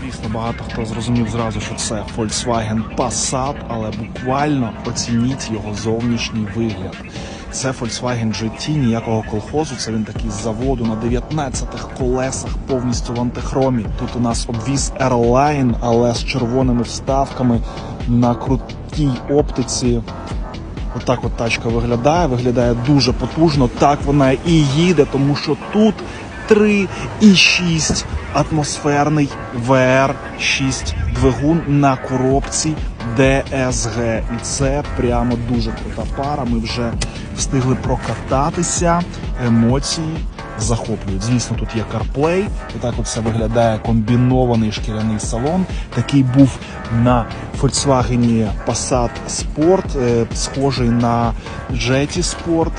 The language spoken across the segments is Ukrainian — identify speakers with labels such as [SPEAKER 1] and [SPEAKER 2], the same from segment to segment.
[SPEAKER 1] Звісно, багато хто зрозумів зразу, що це Volkswagen Passat, але буквально оцініть його зовнішній вигляд. Це Volkswagen GT, ніякого колхозу. Це він такий з заводу на 19-х колесах, повністю в антихромі. Тут у нас обвіз Airline, але з червоними вставками на крутій оптиці. Отак от тачка виглядає, виглядає дуже потужно. Так вона і їде, тому що тут 3,6 атмосферний VR6 двигун на коробці DSG. І це прямо дуже крута пара. Ми вже встигли прокататися. Емоції захоплюють. Звісно, тут є CarPlay. І так от все виглядає комбінований шкіряний салон. Такий був на Volkswagen Passat Sport, е, схожий на Jetty Sport.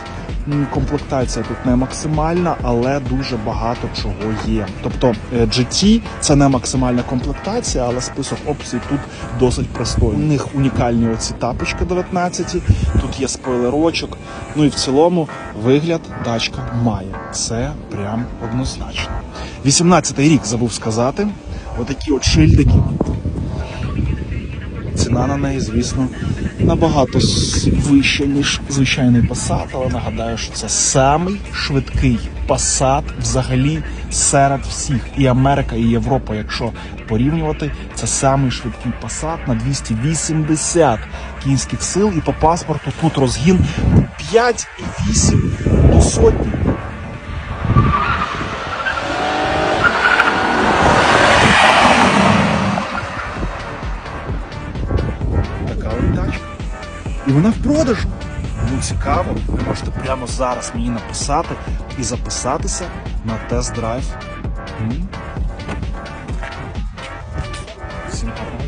[SPEAKER 1] Комплектація тут не максимальна, але дуже багато чого є. Тобто е, GT це не максимальна комплектація, але список опцій тут досить пристойний. У них унікальні оці тапочки 19, тут є спойлерочок. Ну і в цілому вигляд тачка має. Це прям однозначно. 18-й рік забув сказати. Отакі от шильдики. Ціна на неї, звісно, набагато вища, ніж звичайний Passat, але нагадаю, що це самий швидкий Passat взагалі серед всіх. І Америка, і Європа, якщо порівнювати, це самий швидкий Passat на 280 кінських сил. І по паспорту тут розгін 5,8 до сотні. І вона в продажу. Тому цікаво, ви можете прямо зараз мені написати і записатися на тест-драйв. Всім гарного.